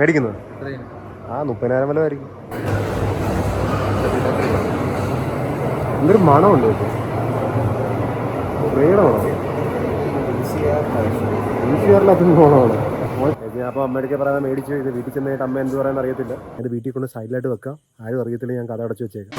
മേടിക്കുന്നത്? ആ മുപ്പതിനായിരം വില ആയിരിക്കും. എന്തൊരു മണമുണ്ട് അപ്പൊ സ്പ്രേയുടെ മണം. ഈസിയാറിനകത്ത് മണമാണ്. ഞാൻ അപ്പോൾ അമ്മയുടെ പറയാതെ മേടിച്ചു ഇത് വീട്ടിൽ ചെന്നിട്ട് അമ്മ എന്ത് പറയാൻ അറിയത്തില്ല. ഇത് വീട്ടിൽ കൊണ്ട് സൈഡിലായിട്ട് വെക്കാം. ആരും അറിയത്തില്ല ഞാൻ കഥ അടച്ചു വെച്ചേക്കാം.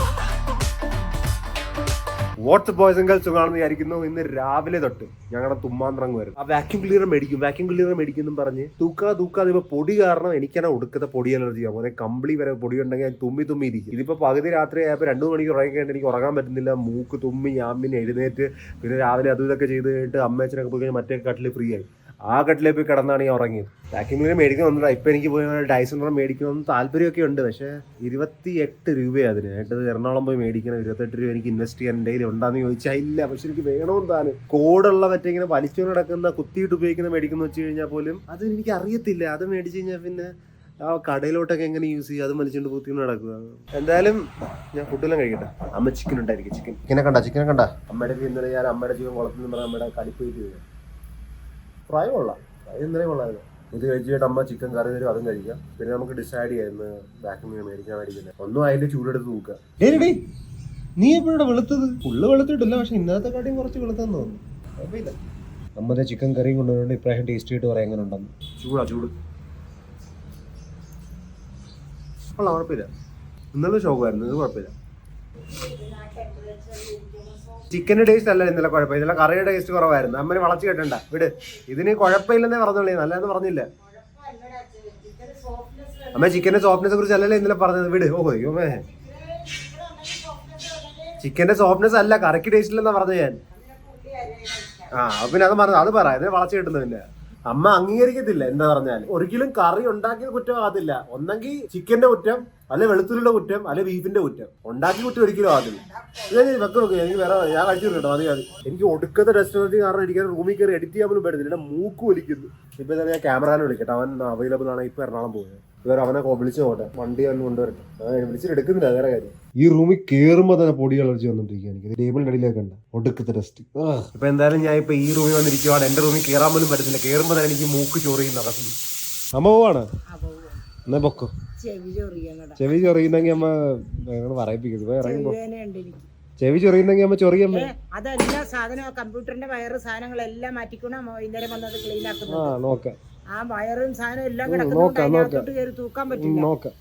വാട്സ്ആപ്പ് ബോയ്സ് ആൻഡ് ഗേൾസ് കാണുന്ന വിചാരിക്കുന്നു. ഇന്ന് രാവിലെ തൊട്ട് ഞങ്ങളുടെ തുമ്മാന്ത്രങ്ങ് വരും ആ വാക്യൂം ക്ലീനർ മേടിക്കും. വാക്യൂം ക്ലീനർ മേടിക്കും പറഞ്ഞ് തൂക്കാ തൂക്കാ. ഇപ്പൊ പൊടി കാരണം എനിക്കാണ് ഒടുക്കത്തെ പൊടി അലർജി ആവും അതെ കമ്പിളി വരെ പൊടി ഉണ്ടെങ്കിൽ ഞാൻ തുമ്മി തുമ്മി ഇരിക്കും. ഇതിപ്പോ പകുതി രാത്രി ആയപ്പോൾ രണ്ടു മണിക്ക് ഉറങ്ങി കഴിഞ്ഞിട്ട് എനിക്ക് ഉറങ്ങാൻ പറ്റുന്നില്ല. മൂക്ക് തുമ്മി ഞാൻ പിന്നെ എഴുന്നേറ്റ് പിന്നെ രാവിലെ അതും ഇതൊക്കെ ചെയ്ത് കഴിഞ്ഞിട്ട് അമ്മച്ചനൊക്കെ പോയി കഴിഞ്ഞാൽ മറ്റേ കട്ടിൽ ഫ്രീ ആയി. ആ കട്ടിലേ പോയി കിടന്നാണ് ഞാൻ ഉറങ്ങിയത്. വാക്യൂം ക്ലീനർ മേടിക്കാൻ വന്നിട്ട് ഇപ്പം എനിക്ക് പോയി ഡൈസൺ മേടിക്കണമെന്ന് താല്പര്യമൊക്കെ ഉണ്ട്. പക്ഷേ ഇരുപത്തി എട്ട് രൂപയാണ് അതിന് ഏട്ടത് എറണാകുളം പോയി മേടിക്കണം. ഇരുപത്തെട്ട് രൂപ എനിക്ക് ഇൻവെസ്റ്റ് ചെയ്യാൻ എന്റെ കയ്യിൽ ഉണ്ടാന്ന് ചോദിച്ചാൽ ഇല്ല. പക്ഷെ എനിക്ക് വേണമെന്ന് താൻ കോഡുള്ള മറ്റേ ഇങ്ങനെ വലിച്ചു കിടക്കുന്ന കുത്തിയിട്ട് ഉപയോഗിക്കുന്ന മേടിക്കുന്ന വെച്ച് കഴിഞ്ഞാൽ പോലും അത് എനിക്ക് അറിയത്തില്ല. അത് മേടിച്ച് കഴിഞ്ഞാൽ പിന്നെ ആ കടയിലോട്ടൊക്കെ എങ്ങനെ യൂസ് ചെയ്യുക അത് മലിച്ചുകൊണ്ട് പൂത്തി നടക്കുക എന്തായാലും ഞാൻ ഫുഡെല്ലാം കഴിക്കട്ടെ. അമ്മ ചിക്കൻ ഉണ്ടായിരിക്കും. ചിക്കൻ ചിക്കനെ കണ്ട ചിക്കനെ കണ്ട അമ്മയുടെ ഇന്നലെ ഞാൻ അമ്മയുടെ ജീവൻ കുളത്തിൽ നിന്ന് അമ്മയുടെ അമ്മയുടെ കലിപ്പോയിട്ട് പ്രായം കൊള്ളാം പ്രായം ഇന്നലെ കൊള്ളായിരുന്നു ഇത് കഴിച്ചിട്ട് അമ്മ ചിക്കൻ കറി തരും അതും കഴിക്കാം. പിന്നെ നമുക്ക് ഡിസൈഡ് ചെയ്യുന്നത് ബാക്കിൽ മേടിക്കാൻ മേടിക്കുന്നത് ഒന്നും അതിന്റെ ചൂടെടുത്ത് നോക്കുക. നീ എപ്പോഴാണ് വെളുത്തത്? ഫുള്ള് വെളുത്തിട്ടില്ല പക്ഷെ ഇന്നത്തെ കാട്ടിയും കുറച്ച് വെളുത്തെന്ന് തോന്നുന്നു. അമ്മത്തെ ചിക്കൻ കറിയും കൊണ്ടുവരുന്നുണ്ട് ഇപ്രാവശ്യം ടേസ്റ്റ് ആയിട്ട് പറയാം എങ്ങനെ ഉണ്ടെന്ന്. ചൂടാ ചൂട്. കൊള്ളാം കുഴപ്പമില്ല. ഇന്നലെ ഷോക്കായിരുന്നു ഇത് കുഴപ്പമില്ല. ചിക്കന്റെ ടേസ്റ്റ് അല്ല ഇന്നലെ കുഴപ്പം. ഇന്നലെ കറിയുടെ ടേസ്റ്റ് കുറവായിരുന്നു. അമ്മന് വളച്ചു കേട്ടണ്ട. വിട്. ഇതിന് കുഴപ്പമില്ലെന്നേ പറഞ്ഞോളി. നല്ലതെന്ന് പറഞ്ഞില്ല. അമ്മ ചിക്കന്റെ സോഫ്റ്റ്നെസ് കുറിച്ച് അല്ലല്ലോ ഇന്നലെ പറഞ്ഞത്? വിട്. ഓ അയ്യോമേ ചിക്കന്റെ സോഫ്റ്റ്നെസ് അല്ല. കറിക്ക് ടേസ്റ്റ് ഇല്ലെന്നാ പറഞ്ഞത് ഞാൻ. ആ പിന്നെ അത് പറഞ്ഞു അത് പറ. ഇതിനെ വളച്ചു കിട്ടുന്നതില്ല അമ്മ അംഗീകരിക്കത്തില്ല എന്താ പറഞ്ഞാൽ ഒരിക്കലും കറി ഉണ്ടാക്കിയ കുറ്റം ആകത്തില്ല. ഒന്നെങ്കിൽ ചിക്കന്റെ കുറ്റം അല്ലെ വെളുത്തുള്ളിയുടെ കുറ്റം അല്ലെ ബീഫിന്റെ കുറ്റം. ഉണ്ടാക്കിയ കുറ്റം ഒരിക്കലും ആകത്തില്ല. വെക്ക് നോക്ക് എനിക്ക് വേറെ ഞാൻ കഴിച്ചു കേട്ടോ മതി മതി. എനിക്ക് ഒടുക്കത്തെ റെസ്റ്റോറന്റ് കാരണം എനിക്ക് റൂമിൽ കയറി എഡിറ്റ് ചെയ്യാൻ പോലും പറ്റുന്നില്ല മൂക്ക് വലിക്കുന്നു. ഇപ്പൊ ഞാൻ ക്യാമറാനെ വിളിക്കട്ടെ. അവൻ അവൈലബിൾ ആണ്. ഇപ്പൊ എറണാകുളം പോകുന്നത് ഇവർ അവനെ വിളിച്ചു നോട്ടെ വണ്ടി അവൻ കൊണ്ടുവരട്ടെ. വിളിച്ചിട്ട് എടുക്കുന്നില്ല വേറെ കാര്യം. ഈ റൂമിൽ കയറുമ്പോൾ തന്നെ പൊടി അലർജി വന്നിട്ടിരിക്കുക എനിക്ക്. ടേബിളിന്റെ അടിയിലേക്ക് ഉണ്ട്. ഒടുക്കത്തെ ടെസ്റ്റ് ഇപ്പൊ എന്തായാലും ഞാൻ ഇപ്പൊ ഈ റൂമിൽ വന്നിരിക്കുവാണ്. എന്റെ റൂമിൽ കയറാൻ പോലും പറ്റത്തില്ല. കയറുമ്പോൾ തന്നെ എനിക്ക് മൂക്ക് ചൊറിയും നടക്കുന്നു അമ്മ പോവാണ്? എന്നാ പൊക്കോ. ചെവി ചൊറിയുന്നെങ്കിൽ അമ്മ ഞങ്ങൾ പറയിപ്പിക്കുന്നത് ഇപ്പൊ ഇറങ്ങി ചെവി ചൊറിയുന്നെങ്കിൽ അമ്മ ചൊറിയമ്മ അതെല്ലാം അതെല്ലാ സാധനം കമ്പ്യൂട്ടറിന്റെ വയറ് സാധനങ്ങളെല്ലാം മാറ്റിക്കണം അമ്മ വൈകുന്നേരം വന്നത് ക്ലീൻ ആ ആക്കുന്നുണ്ട് നോക്കാം. ആ വയറും സാധനം എല്ലാം കിടക്കുന്നുണ്ട്. അതിനകത്തോട്ട് കയറി തൂക്കാൻ പറ്റില്ല. നോക്കാം.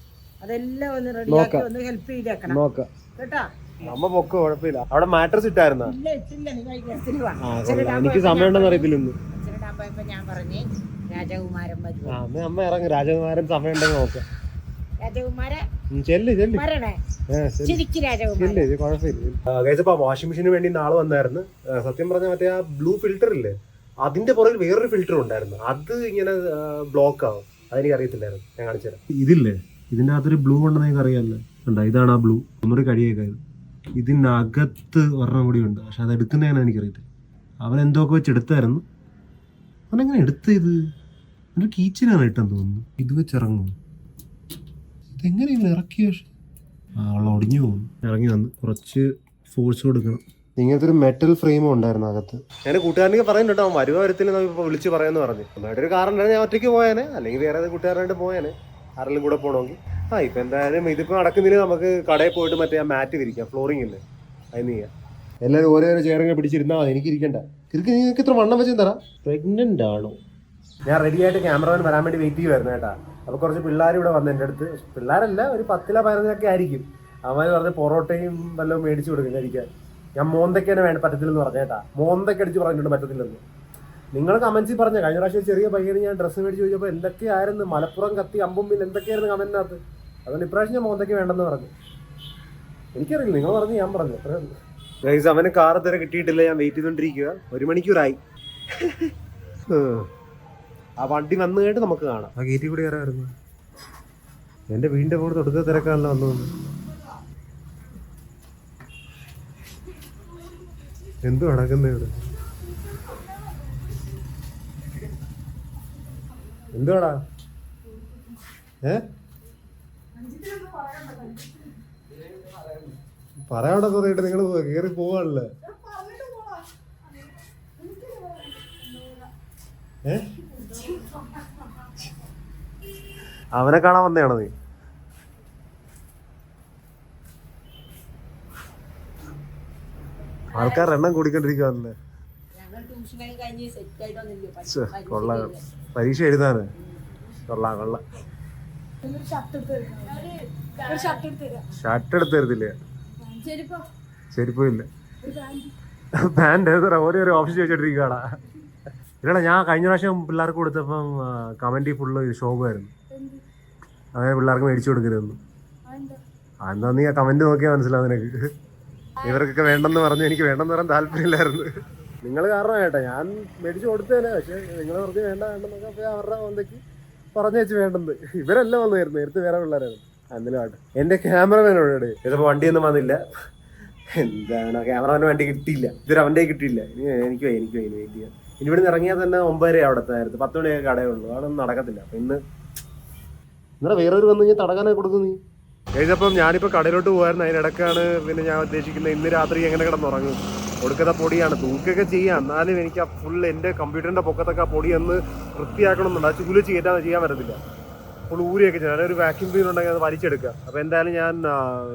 അതെല്ലാം ഒന്ന് റെഡിയാക്കി ഒന്ന് ഹെൽപ്പ് ചെയ്തേക്കണം. നോക്കാം. കേട്ടാ? നമ്മ പൊക്കോ കുഴപ്പമില്ല. അവിടെ മാട്രസ് ഇട്ടായിരുന്ന? എനിക്ക് സമയം സമയമുണ്ടെന്ന് ഞാൻ അറിയത്തില്ല പറഞ്ഞേ രാജകുമാരൻ സമയം ആ അമ്മ ഇറങ്ങും. രാജകുമാരൻ നോക്കാം. കുഴപ്പമില്ല വാഷിംഗ് മെഷീന് വേണ്ടി നാളെ വന്നായിരുന്നു. സത്യം പറഞ്ഞ മറ്റേ ആ ബ്ലൂ ഫിൽറ്റർ ഇല്ലേ? അതിന്റെ പുറകിൽ വേറൊരു ഫിൽറ്റർ ഉണ്ടായിരുന്നു. അത് ഇങ്ങനെ ബ്ലോക്ക് ആവും. അതെനിക്ക് അറിയത്തില്ലായിരുന്നു. ഞാൻ കാണിച്ചുതരാം ഇതില്ലേ? ഇതിന്റെ അകത്തൊരു ബ്ലൂ ഉണ്ടെന്ന് എനിക്ക് അറിയാമല്ലോ. ഉണ്ടോ ഇതാണ് ആ ബ്ലൂ ഒന്നുകൂടി കഴിയേക്കായത് ഇതിനകത്ത് ഒരെണ്ണം കൂടി ഉണ്ട്. പക്ഷെ അത് എടുക്കുന്നതാണ് എനിക്കറിയത്തില്ല. അവൻ എന്തൊക്കെ വെച്ച് എടുത്തായിരുന്നു. അവനെങ്ങനെ എടുത്ത് ഇത്? ഒരു കീച്ചിനാണ് ഇട്ടെന്ന് തോന്നുന്നു. ഇത് വെച്ച് ഇറങ്ങും ഇതെങ്ങനെയാണ് ഇറക്കിയ പക്ഷെ. ആ വെള്ളം ഒടിഞ്ഞു പോകുന്നു. ഇറങ്ങി വന്ന് കുറച്ച് ഫോഴ്സ് കൊടുക്കണം. ഇങ്ങനത്തെ ഒരു മെറ്റൽ ഫ്രെയിമും ഉണ്ടായിരുന്നു അകത്ത്. ഞാൻ കൂട്ടുകാരനെ പറയുന്നുണ്ട് അവൻ വരുവ വരത്തില്ല നമുക്ക് വിളിച്ച് പറയാന്ന് പറഞ്ഞു. ഒന്നായിട്ട് ഒരു കാരണം ഞാൻ ഒറ്റയ്ക്ക് പോയാനെ. അല്ലെങ്കിൽ വേറെ കൂട്ടുകാരായിട്ട് കൂട്ടുകാരനായിട്ട് പോയാനെ. ആരെങ്കിലും കൂടെ പോകണമെങ്കിൽ ആ ഇപ്പം എന്തായാലും ഇതിപ്പോൾ നടക്കുന്നില്ല നമുക്ക് കടയിൽ പോയിട്ട് മറ്റേ ആ മാറ്റ് വിരിക്കാം ഫ്ലോറിംഗ് ഇല്ലേ? അതിന് ചെയ്യാം എല്ലാവരും ഓരോ ചേരങ്ങൾ പിടിച്ചിരുന്നാ എനിക്ക് ഇരിക്കണ്ട. കിർക്ക് നിങ്ങൾക്ക് ഇത്ര വണ്ണം വെച്ചും തരാം. പ്രഗ്നന്റ് ആണോ? ഞാൻ റെഡി ആയിട്ട് ക്യാമറമാൻ വരാൻ വേണ്ടി വെയിറ്റ് ചെയ്യുമായിരുന്നു കേട്ടാ. അപ്പോൾ കുറച്ച് പിള്ളേർ ഇവിടെ വന്നു എന്റെ അടുത്ത് പിള്ളേരല്ല ഒരു പത്തില പതിനൊക്കെ ആയിരിക്കും. അവന് പറഞ്ഞ് പൊറോട്ടയും വല്ലതും മേടിച്ചു കൊടുക്കും കഴിക്കാൻ. ഞാൻ മോന്തക്കേനെ വേണ്ട പറ്റത്തില്ലെന്ന് പറഞ്ഞേട്ടാ മോന്തയ്ക്ക് അടിച്ച് പറഞ്ഞിട്ടുണ്ട് പറ്റത്തില്ലെന്ന്. നിങ്ങൾ കമൻസിൽ പറഞ്ഞ കഴിഞ്ഞ പ്രാവശ്യം ചെറിയ പയ്യന് ഞാൻ ഡ്രസ്സ് മേടിച്ച് ചോദിച്ചപ്പോൾ എന്തൊക്കെയായിരുന്നു മലപ്പുറം കത്തി അമ്പുമ്പിൽ എന്തൊക്കെയായിരുന്നു കമന്റിനകത്ത് അതുകൊണ്ട് ഇപ്രാവശ്യം ഞാൻ മോന്തയ്ക്ക് വേണ്ടെന്ന് പറഞ്ഞു. എനിക്കറിയില്ല നിങ്ങൾ പറഞ്ഞു ഞാൻ പറഞ്ഞു. ഗൈസ് അവന് കാർ ഇതുവരെ കിട്ടിയിട്ടില്ല. ഞാൻ വെയിറ്റ് ചെയ്തോണ്ടിരിക്കുക ഒരു മണിക്കൂറായി. ആ. വണ്ടി വന്നു കഴിഞ്ഞിട്ട് നമുക്ക് കാണാം. ആ ഗേറ്റിൽ കൂടി കയറായിരുന്നു എന്റെ വീടിന്റെ കൂടെ തൊടുത്ത തിരക്കാണല്ലോ വന്നു എന്തു നടക്കുന്ന ഇവിടെ. എന്തുവാടാ ഏ? പറയാവിടെ കുറേട്ട് നിങ്ങൾ കയറി പോവാണല്ലേ? ഏ? അവനെ കാണാൻ വന്നതാണോ നീ? ആൾക്കാർ എണ്ണം കൂടിക്കൊണ്ടിരിക്കുവാണല്ലേ കൊള്ളാം. പരീക്ഷ എഴുതാന്. കൊള്ളാം കൊള്ളാം. ഷർട്ട് എടുത്ത് തരത്തില്ല. ഇല്ല. ചെരുപ്പോ? ചെരുപ്പില്ല പാന്റ് ഏതാ ഓരോ ഒരു ഓപ്ഷൻ ചോദിച്ചോണ്ടിരിക്കുകയാടാ ഇല്ലടാ ഞാൻ കഴിഞ്ഞ പ്രാവശ്യം പിള്ളേർക്ക് കൊടുത്തപ്പം കമന്റി ഫുള്ള് ശോഭമായിരുന്നു എന്ത്? അങ്ങനെ പിള്ളേർക്ക് മേടിച്ചു കൊടുക്കരുതെന്ന്. അതെന്താ? നീ ആ കമന്റ് നോക്കിയാ മനസ്സിലാവും നിനക്ക്. ഇവർക്കൊക്കെ വേണ്ടെന്ന് പറഞ്ഞു എനിക്ക് വേണ്ടെന്ന് പറയാൻ താല്പര്യമില്ലായിരുന്നു. നിങ്ങൾ കാരണം കേട്ടോ ഞാൻ മേടിച്ചു കൊടുത്തേനെ പക്ഷെ നിങ്ങൾ പറഞ്ഞ് വേണ്ട വേണ്ടെന്നൊക്കെ അവരുടെ വന്നേക്ക് പറഞ്ഞു വെച്ച് വേണ്ടെന്ന്. ഇവരല്ല വന്നായിരുന്നു നേരത്തെ വേറെ പിള്ളേരായിരുന്നു. എന്നാലും എന്റെ എന്റെ ക്യാമറമാനോട് ഇതിപ്പോ വണ്ടിയൊന്നും വന്നില്ല. എന്താണ് ക്യാമറമാൻ വണ്ടി കിട്ടിയില്ല. ഇതൊരു അവന്റെ കിട്ടിയില്ല. ഇനി എനിക്ക് എനിക്ക് വെയിറ്റ് ചെയ്യാം ഇനി ഇവിടെ നിന്ന് ഇറങ്ങിയാൽ തന്നെ ഒമ്പതര അവിടുത്തെ നേരത്ത് പത്ത് മണിയൊക്കെ കടയുള്ളൂ. അതൊന്നും നടക്കത്തില്ല. അപ്പൊ ഇന്ന് ഇന്നലെ വേറൊരു വന്നു കഴിഞ്ഞാൽ തടകാനൊക്കെ കൊടുക്കുന്നു നീ. കഴിഞ്ഞപ്പം ഞാനിപ്പോൾ കടയിലോട്ട് പോകായിരുന്നു അതിനിടക്കാണ് പിന്നെ ഞാൻ ഉദ്ദേശിക്കുന്നത് ഇന്ന് രാത്രി എങ്ങനെ കിടന്നുറങ്ങും. കൊടുക്കുന്ന പൊടിയാണ്. തൂക്കൊക്കെ ചെയ്യാം. എന്നാലും എനിക്ക് ആ ഫുൾ എന്റെ കമ്പ്യൂട്ടറിന്റെ പൊക്കത്തൊക്കെ ആ പൊടി ഒന്ന് വൃത്തിയാക്കണമെന്നുണ്ട്. ആ ചൂൽ ചെയ്യാൻ ചെയ്യാൻ പറ്റത്തില്ല. ഫുൾ ഊരിയൊക്കെ ചെയ്യാം. ഒരു വാക്യൂം ക്ലീൻ ഉണ്ടെങ്കിൽ അത് വലിച്ചെടുക്കുക. അപ്പോൾ എന്തായാലും ഞാൻ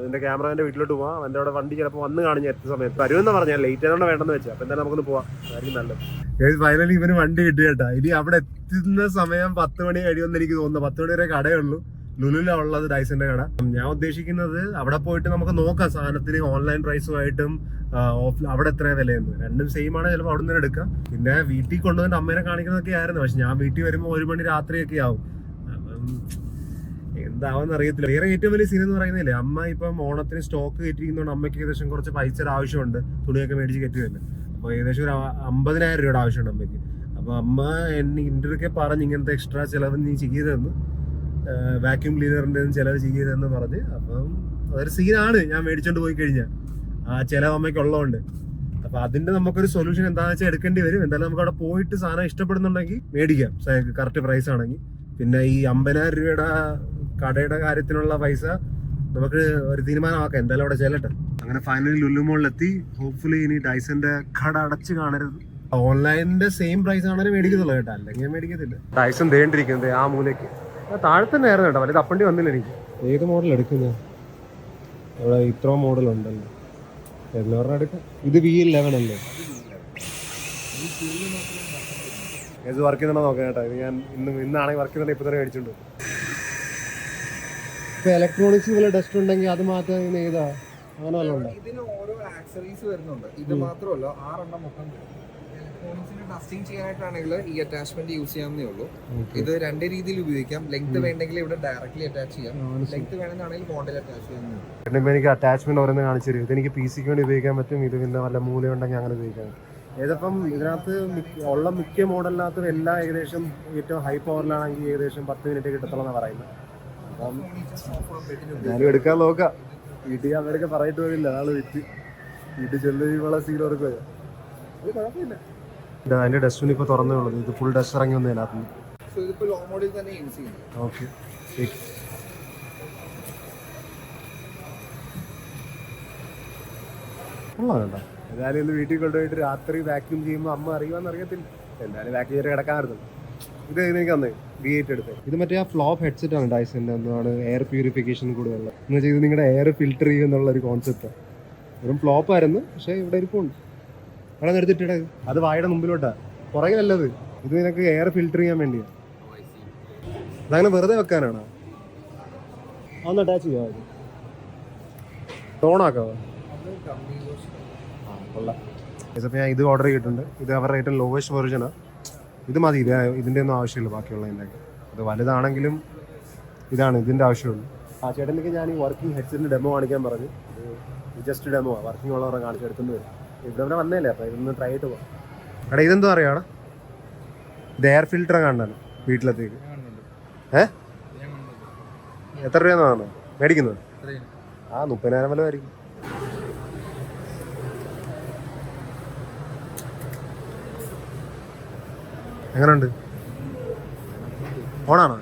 എന്റെ ക്യാമറമാന്റെ വീട്ടിലോട്ട് പോവാം. എന്റെ അവിടെ വണ്ടി ചിലപ്പോൾ വന്ന് കാണും എത്ര സമയത്ത്. വരുമെന്ന് പറഞ്ഞാൽ ലേറ്റ് ആയതുകൊണ്ട് വേണ്ടെന്ന് വെച്ചാൽ അപ്പോൾ എന്തായാലും നമുക്കൊന്ന് പോവാം. അതായിരിക്കും നല്ലത്. ഫൈനലി ഇവന് വണ്ടി കിട്ടി കേട്ടാ. ഇനി അവിടെ എത്തുന്ന സമയം പത്ത് മണി കഴിയുമെന്ന് എനിക്ക് തോന്നുന്നു. പത്ത് മണി വരെ കടയുള്ളൂ. ലുലുലാണ് ഉള്ളത് ഡൈസിന്റെ കട. ഞാൻ ഉദ്ദേശിക്കുന്നത് അവിടെ പോയിട്ട് നമുക്ക് നോക്കാം സാധനത്തിന് ഓൺലൈൻ പ്രൈസുമായിട്ടും ഓഫ് അവിടെ എത്ര വിലയെന്ന്. രണ്ടും സെയിം ആണ് ചിലപ്പോൾ അവിടെ നിന്ന് എടുക്കാം. പിന്നെ വീട്ടിൽ കൊണ്ടുവന്നിട്ട് അമ്മേനെ കാണിക്കുന്നതൊക്കെ ആയിരുന്നു. പക്ഷെ ഞാൻ വീട്ടിൽ വരുമ്പോൾ ഒരു മണി രാത്രിയൊക്കെ ആവും. എന്താവെന്ന് അറിയത്തില്ല. വേറെ ഏറ്റവും വലിയ സീൻ എന്ന് പറയുന്നില്ലേ അമ്മ ഇപ്പം ഓണത്തിന് സ്റ്റോക്ക് കയറ്റിയിരിക്കുന്നതുകൊണ്ട് അമ്മയ്ക്ക് ഏകദേശം കുറച്ച് പൈസയുടെ ആവശ്യമുണ്ട്. തുണിയൊക്കെ മേടിച്ച് കയറ്റി വരുന്നത് അപ്പോൾ ഏകദേശം ഒരു അമ്പതിനായിരം രൂപയുടെ ആവശ്യമുണ്ട് അമ്മയ്ക്ക്. അപ്പോൾ അമ്മ എന്നെ ഇന്റർവ്യൂക്കെ പറഞ്ഞ് ഇങ്ങനത്തെ എക്സ്ട്രാ ചിലവ് നീ ചെയ്തതെന്ന് വാക്യൂം ക്ലീനറിന്റെ ചിലവ് ചെയ്യുന്നതെന്ന് പറഞ്ഞ് അപ്പം അതൊരു സീനാണ് ഞാൻ മേടിച്ചോണ്ട് പോയി കഴിഞ്ഞാൽ ആ ചിലവ് അമ്മയ്ക്ക് ഉള്ളതുകൊണ്ട് അപ്പൊ അതിന്റെ നമുക്കൊരു സൊല്യൂഷൻ എന്താണെന്ന് വെച്ചാൽ എടുക്കേണ്ടി വരും. എന്തായാലും നമുക്ക് അവിടെ പോയിട്ട് സാധനം ഇഷ്ടപ്പെടുന്നുണ്ടെങ്കിൽ മേടിക്കാം. കറക്റ്റ് പ്രൈസ് ആണെങ്കിൽ. പിന്നെ ഈ അമ്പതിനായിരം രൂപയുടെ കടയുടെ കാര്യത്തിനുള്ള പൈസ നമുക്ക് ഒരു തീരുമാനമാക്കാം. എന്തായാലും അവിടെ ചെല്ലട്ടെ. അങ്ങനെ ഫൈനലി ലുലുമോളിലെത്തി ഹോപ്പ്ഫുള്ളി ഇനി ഡൈസന്റെ കട അടച്ച് കാണരുത്. ഓൺലൈനിന്റെ സെയിം പ്രൈസ് ആണെങ്കിൽ മേടിക്കത്തുള്ളൂ കേട്ടോ. അല്ലെങ്കിൽ മേടിക്കത്തില്ല. ഡൈസൺ തേണ്ടിരിക്കുന്നത് ആ മൂലയ്ക്ക്. താഴെ തന്നെ ആയിരുന്നു കേട്ടോ വലിയ അപ്പണ്ടി വന്നില്ല എനിക്ക് ഏത് മോഡൽ എടുക്കുന്നത് അവിടെ ഇത്ര മോഡൽ ഉണ്ടല്ലോ. എല്ലാവരുടെ എടുക്കാം ഇത് വി ഇലവൻ അല്ലേ? ഏത് വർക്ക് ചെയ്യുന്നോ നോക്കാം കേട്ടോ. ഇത് ഞാൻ ഇന്ന് ഇന്നാണെങ്കിൽ വർക്ക് ചെയ്യുന്നത് ഇപ്പൊ തന്നെ മേടിച്ചിട്ടുണ്ട് ഇപ്പൊ ഇലക്ട്രോണിക്സ് പോലെ ഡസ്റ്റ് ഉണ്ടെങ്കിൽ അത് മാറ്റാൻ ഇങ്ങനെ ഏതാ? അങ്ങനെ വല്ലതും ഉണ്ടോ? ഇതിന് ഓരോ ആക്സറീസ് വരുന്നുണ്ട്. ഇത് മാത്രമല്ല ആറെണ്ണം മൊത്തം ഇലക്ട്രോണിക്സിന് ഡസ്റ്റിംഗ് ചെയ്യാനായിട്ടാണെങ്കിൽ ഈ അറ്റാച്ച്മെന്റ് യൂസ് ചെയ്യാവുന്നേ ഉള്ളൂ. ഇത് രണ്ട് രീതിയിൽ ഉപയോഗിക്കാം. ലെങ്ത് വേണ്ടെങ്കിൽ ഇവിടെ ഡയറക്ട്ലി അറ്റാച്ച് ചെയ്യാം. ലെങ്ത് വേണമെന്നാണെങ്കിൽ ബോണ്ടിൽ അറ്റാച്ച് ചെയ്യാവുന്നേ പിന്നെ എനിക്ക് അറ്റാച്ച്മെന്റ് ഓരോന്ന് കാണിച്ചു തരും. ഇത് എനിക്ക് പി സിക്ക് വേണ്ടി ഉപയോഗിക്കാൻ പറ്റും. ഇത് പിന്നെ വല്ല മൂല ഉണ്ടെങ്കിൽ അങ്ങനെ ഉപയോഗിക്കാം. ഏതപ്പം ഇതിനകത്ത് ഉള്ള മിക്ക മോഡലിനകത്തും എല്ലാം ഏകദേശം ഏറ്റവും ഹൈ പവറിലാണെങ്കിൽ ഏകദേശം പത്ത് മിനിറ്റ് കിട്ടത്തുള്ളൂ പറയുന്നത്. അപ്പം ഞാനും എടുക്കാൻ നോക്കാം. വീട്ടിൽ അവരൊക്കെ പറയിട്ട് പോയില്ല ആൾ വിറ്റ്. വീട്ടിൽ ചെല്ലുമ്പോൾ സീൽ ഓർക്കുക അത് കുഴപ്പമില്ല. ഇതാ അതിന്റെ ഡസ്റ്റ്ബിൻ ഇപ്പോൾ തുറന്നേ ഉള്ളത് ഇത് ഫുൾ ഡസ്റ്റ് ഇറങ്ങി വന്നേ അതിനകത്ത് ഓക്കെ കേട്ടോ. എന്തായാലും ഇന്ന് വീട്ടിൽ കൊണ്ടുപോയിട്ട് രാത്രി വാക്യൂം ചെയ്യുമ്പോൾ അമ്മ അറിയുവാന്ന് അറിയത്തില്ല. എന്തായാലും വാക്യൂം ചെയ്ത് കിടക്കാമായിരുന്നു. ഇത് എനിക്ക് തന്നെ? ബി എയ്റ്റ് എടുത്ത്. ഇത് മറ്റേ ആ ഫ്ലോപ്പ് ഹെഡ്സെറ്റ് ആണ് ഡൈസിന്റെ ഒന്നാണ് എയർ പ്യൂരിഫിക്കേഷൻ കൂടുതലുള്ള എന്ന് വെച്ചാൽ ഇത് നിങ്ങളുടെ എയർ ഫിൽറ്റർ ചെയ്യുന്നുള്ള ഒരു കോൺസെപ്റ്റ് വെറും ഫ്ലോപ്പ് ആയിരുന്നു പക്ഷേ ഇവിടെ ഇരിപ്പുണ്ട്. അവിടെ നിർത്തിയിട്ടേ അത് വായുടെ മുമ്പിലോട്ടാ. പുറകിലല്ലത്. ഇത് നിനക്ക് എയർ ഫിൽറ്റർ ചെയ്യാൻ വേണ്ടിയാ. അതങ്ങനെ വെറുതെ വെക്കാനാണോ? ഒന്ന് അറ്റാച്ച് ചെയ്യാം ഓണാക്കാവോ ഞാൻ ഇത് ഓർഡർ ചെയ്തിട്ടുണ്ട്. ഇത് അവരുടെ ഏറ്റവും ലോവസ്റ്റ് വെർഷനാണ് ഇത് മതി ഇത് ഇതിന്റെ ഒന്നും ആവശ്യമില്ല ബാക്കിയുള്ളതിന്റെ അത് വലുതാണെങ്കിലും ഇതാണ് ഇതിന്റെ ആവശ്യമുള്ളൂ. ആ ചേട്ടനിലേക്ക് ഞാൻ ഈ വർക്കിംഗ് ഹെഡ്സെറ്റിന്റെ ഡെമോ കാണിക്കാൻ പറഞ്ഞു. ജസ്റ്റ് ഡെമോ വർക്കിംഗ് ഉള്ളവരെ കാണിച്ച് എടുത്തുകൊണ്ട് വരും. ഇവിടെ ഇവിടെ വന്നതല്ലേ? അപ്പോൾ ഇതൊന്ന് ട്രൈ ചെയ്ത് പോകാം എടാ ഇതെന്തോ അറിയാടാ ഇത് എയർ ഫിൽറ്റർ കാണാണ് വീട്ടിലത്തേക്ക്. ഏ? എത്ര രൂപയെന്നാണ് മേടിക്കുന്നത് ആ മുപ്പതിനായിരം വല്ല ആയിരിക്കും. എങ്ങനെയുണ്ട് ഓണാണോ?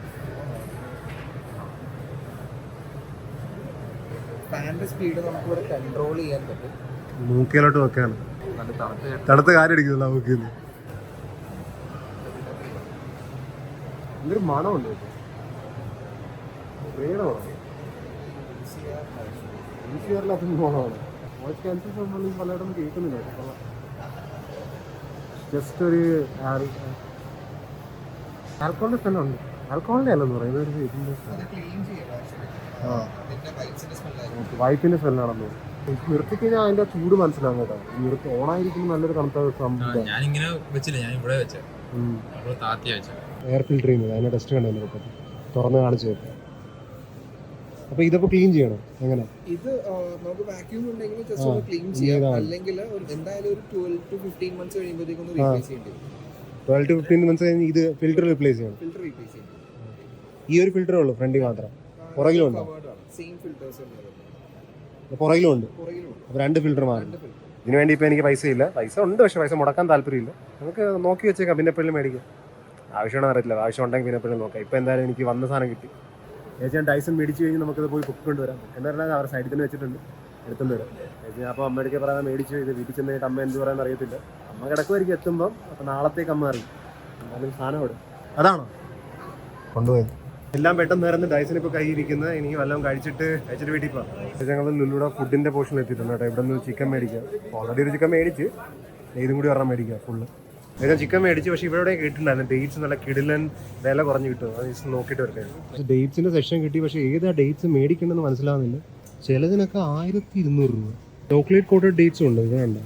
ഫാനിന്റെ സ്പീഡ് നമുക്ക് ഇവിടെ കൺട്രോൾ ചെയ്യാൻ പറ്റും. മൂക്കിലോട്ട് വെക്കാണ് തണുത്ത് കാര്യടിക്കുന്നില്ല മൂക്കിൽ നിന്ന്. എന്തൊരു മണമുണ്ട് വോയിസ് കേൾക്കുന്നില്ല. ജസ്റ്റ് ഒരു ആൽക്കോളിന്റെ സ്മെല്ലുണ്ട്. ആൽക്കോളിന്റെ അല്ലെന്ന് പറയുന്നത് ഒരു ഇതിന്റെ സ്മെല്ലാണെന്ന് തോന്നുന്നു. നിർത്തി കഴിഞ്ഞാൽ അതിന്റെ ചൂട് മനസ്സിലാവും കേട്ടോ. നിർത്തി ഓണായിരിക്കും നല്ലൊരു തണുത്ത സംഭവം. ഞാനിങ്ങനെ വെച്ചില്ല. ഞാൻ ഇവിടെ വെച്ച. എയർ ഫിൽറ്റർ ചെയ്യുന്നത്. അതിന്റെ ടെസ്റ്റ് കണ്ടല്ലോ ഇപ്പം? തുറന്ന് കാണിച്ചു വെക്കാം അപ്പോൾ ഇതൊക്കെ ക്ലീൻ ചെയ്യണം? എങ്ങനെ? ഇത് നമുക്ക് വാക്യൂം ഉണ്ടെങ്കിൽ ജസ്റ്റ് ഒന്ന് ക്ലീൻ ചെയ്യാം. അല്ലെങ്കിൽ എന്തായാലും ഒരു ട്വൽവ് ടു ഫിഫ്റ്റീൻ മന്ത്സ് കഴിയുമ്പോഴത്തേക്കും ഒന്ന് റീപ്ലേസ് ചെയ്യേണ്ടി വരും. ട്വൽവ് ടു ഫിഫ്റ്റീൻ മന്ത്സ് കഴിഞ്ഞ് ഇത് ഫിൽറ്റർ റിപ്ലേസ് ചെയ്യണം. ഫിൽറ്റർ റീപ്ലേസ് ചെയ്യണം ഈ ഒരു ഫിൽറ്ററേ ഉള്ളൂ ഫ്രണ്ടിൽ മാത്രം. പുറകിലുണ്ടോ? സെയിം ഫിൽറ്റേഴ്സ് പുറകിലും ഉണ്ട് രണ്ട് ഫിൽറ്റർ മാറി. ഇതിനു വേണ്ടി ഇപ്പോൾ എനിക്ക് പൈസ ഇല്ല പൈസ ഉണ്ട് പക്ഷേ പൈസ മുടക്കാൻ താല്പര്യമില്ല. നമുക്ക് നോക്കി വെച്ചേക്കാം പിന്നെ എപ്പോഴും മേടിക്കാം. ആവശ്യമാണെന്ന് അറിയത്തില്ല. ആവശ്യം ഉണ്ടെങ്കിൽ പിന്നെ എപ്പോഴും നോക്കാം. ഇപ്പോൾ എന്തായാലും എനിക്ക് വന്ന സാധനം കിട്ടി. ഏച്ചാൻ ഡൈസൺ മേടിച്ച് കഴിഞ്ഞ് നമുക്കത് പോയി പൊക്കി കൊണ്ടുവരാം. എന്ന് പറഞ്ഞാൽ അവരുടെ സൈഡിൽ തന്നെ വെച്ചിട്ടുണ്ട്. എടുത്തുകൊണ്ട് വരാം ചേച്ചി ഞാൻ അപ്പോൾ അമ്മയുടെ പറയാൻ മേടിച്ച്? ഇത് വീട്ടിൽ ചെന്നിട്ട് അമ്മ എന്ത് പറയാൻ അറിയത്തില്ല. അമ്മ കിടക്കുമായിരിക്കും എത്തുമ്പം. അപ്പോൾ നാളത്തേക്ക് അമ്മ അറിയും. എന്തായാലും സാധനം ഇവിടെ അതാണോ? കൊണ്ടുപോയത് എല്ലാം പെട്ടെന്ന് നേരം ഡൈസിന് ഇപ്പോൾ കൈയിരിക്കുന്നത് എനിക്ക് വല്ലതും കഴിച്ചിട്ട് കഴിച്ചിട്ട് വീട്ടിൽ പോകാം ഞങ്ങൾ ലുലുടെ ഫുഡിന്റെ പോർഷൻ എത്തിയിട്ടുണ്ട് കേട്ടോ. ഇവിടെ നിന്ന് ചിക്കൻ മേടിക്കാം. ഓൾറെഡി ഒരു ചിക്കൻ മേടിച്ച് ഇതും കൂടി ഒരെണ്ണം മേടിക്കാം ഫുള്ള് ഞാൻ ചിക്കൻ മേടിച്ച് പക്ഷേ ഇവിടെ കേട്ടിട്ടുണ്ടായിരുന്നു ഡേറ്റ്സ് നല്ല കിടിലൻ വില കുറഞ്ഞു കിട്ടും. അത് നോക്കിയിട്ട് വരട്ടെ. ഡേറ്റ്സിന്റെ സെക്ഷൻ കിട്ടി പക്ഷേ ഏതാ ഡേറ്റ്സ് മേടിക്കണമെന്ന് മനസ്സിലാവുന്നില്ല. ചിലതിനൊക്കെ ആയിരത്തി ഇരുന്നൂറ് രൂപ. ചോക്ലേറ്റ് കോട്ടഡ് ഡേറ്റ്സും ഉണ്ട് ഇത് കണ്ട?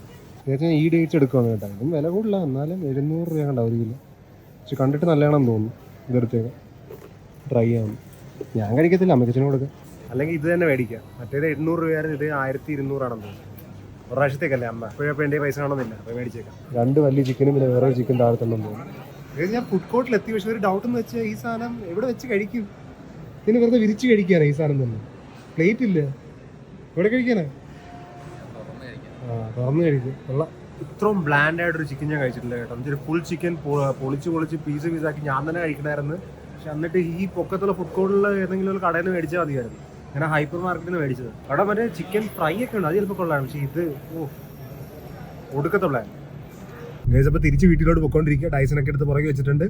ഏകദേശം ഈ ഡേറ്റ്സ് എടുക്കുകയാണ് കേട്ടോ. വില കൂടുതലാണ് എന്നാലും എഴുന്നൂറ് രൂപ കണ്ടാവും ഒരു കിലോ. പക്ഷെ കണ്ടിട്ട് നല്ലതാണെന്ന് തോന്നുന്നു. ഇതെടുത്തേക്കാം ട്രൈ ചെയ്യാം. ഞാൻ കഴിക്കത്തില്ല അമ്മച്ചനും കൊടുക്കാം. അല്ലെങ്കിൽ ഇത് തന്നെ മേടിക്കാം. മറ്റേത് എണ്ണൂറ് രൂപയായിരുന്നു ഇത് ആയിരത്തി ഇരുന്നൂറാണെന്ന് തോന്നുന്നു. ഒരു പ്രാവശ്യത്തേക്കല്ലേ അമ്മ. ഇപ്പോഴപ്പോൾ എന്റെ പൈസ കാണുന്നില്ല അപ്പോൾ മേടിച്ചേക്കാം. രണ്ട് വലിയ ചിക്കനും പിന്നെ വേറെ ചിക്കൻ താഴെ തന്നെ തോന്നുന്നു. ഞാൻ ഫുഡ് കോർട്ടിൽ എത്തി പക്ഷേ ഒരു ഡൗട്ട് എന്ന് വെച്ചാൽ ഈ സാധനം എവിടെ വെച്ച് കഴിക്കും? ഇതിന് വെറുതെ വിരിച്ച് കഴിക്കാനാ ഈ സാധനം തന്നെ. പ്ലേറ്റ് ഇല്ല. എവിടെ കഴിക്കാനാ? ആ തുറന്ന് കഴിക്കും. ഉള്ള ഇത്രയും ബ്ലാൻഡ് ആയിട്ടൊരു ചിക്കൻ ഞാൻ കഴിച്ചിട്ടില്ല കേട്ടോ. എന്നിട്ട് ഫുൾ ചിക്കൻ പൊളിച്ച് പൊളിച്ച് പീസ് പീസാക്കി ഞാൻ തന്നെ കഴിക്കണമായിരുന്നു പക്ഷെ എന്നിട്ട് ഈ പൊക്കത്തുള്ള ഫുഡ് കോർട്ടിൽ ഏതെങ്കിലും ഒരു കടയിൽ നിന്ന് മേടിച്ചാൽ മതിയായിരുന്നു. ഞാൻ ഹൈപ്പർ മാർക്കറ്റിൽ നിന്ന് മേടിച്ചത്. അവിടെ മറ്റേ ചിക്കൻ ഫ്രൈ ഒക്കെ ഉണ്ട് അത് ചിലപ്പോൾ കൊള്ളാം. പക്ഷേ ഇത് ഓ ഒടുക്കത്തുള്ള. അപ്പോൾ തിരിച്ച് വീട്ടിലോട്ട് പൊക്കോണ്ടിരിക്കുക. ഡൈസനൊക്കെ എടുത്ത് പുറകെ വെച്ചിട്ടുണ്ട്.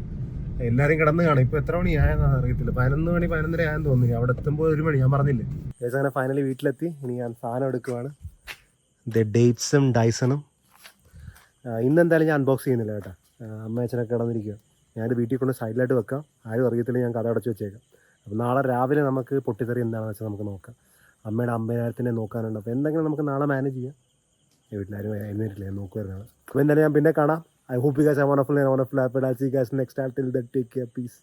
എല്ലാവരും കിടന്ന് കാണും. ഇപ്പോൾ എത്ര മണി ആയെന്ന് അറിയത്തില്ല. പതിനൊന്ന് മണി പതിനൊന്നര ആയെന്ന് തോന്നുന്നു. അവിടെ എത്തുമ്പോൾ ഒരു മണി ഞാൻ പറഞ്ഞില്ലേ? ഗൈസ് അങ്ങനെ ഫൈനലി വീട്ടിലെത്തി. ഇനി ഞാൻ സാധനം എടുക്കുവാണ്. ദ ഡേറ്റ്സും ഡൈസണും ഇന്നെന്തായാലും ഞാൻ അൺബോക്സ് ചെയ്യുന്നില്ല കേട്ടോ. ആ, അമ്മ അച്ഛനൊക്കെ കിടന്നിരിക്കുക ഞാനിത് വീട്ടിൽ കൊണ്ട് സൈഡിലായിട്ട് വെക്കാം. ആരും അറിയത്തില്ല ഞാൻ കഥ അടച്ച് വെച്ചേക്കാം. അപ്പോൾ നാളെ രാവിലെ നമുക്ക് പൊട്ടിത്തെറി എന്താണെന്ന് വെച്ചാൽ നമുക്ക് നോക്കാം. അമ്മയുടെ അമ്പതിനായിരത്തിനെ നോക്കാനുണ്ട്. അപ്പോൾ എന്തെങ്കിലും നമുക്ക് നാളെ മാനേജ് ചെയ്യാം. വീട്ടിലാരും എഴുന്നേറ്റില്ല ഞാൻ നോക്കുമായിരുന്നു അപ്പോൾ എന്തായാലും ഞാൻ പിന്നെ കാണാം. I hope you guys I one of line one of happy ഡാ see guys next all till the take care peace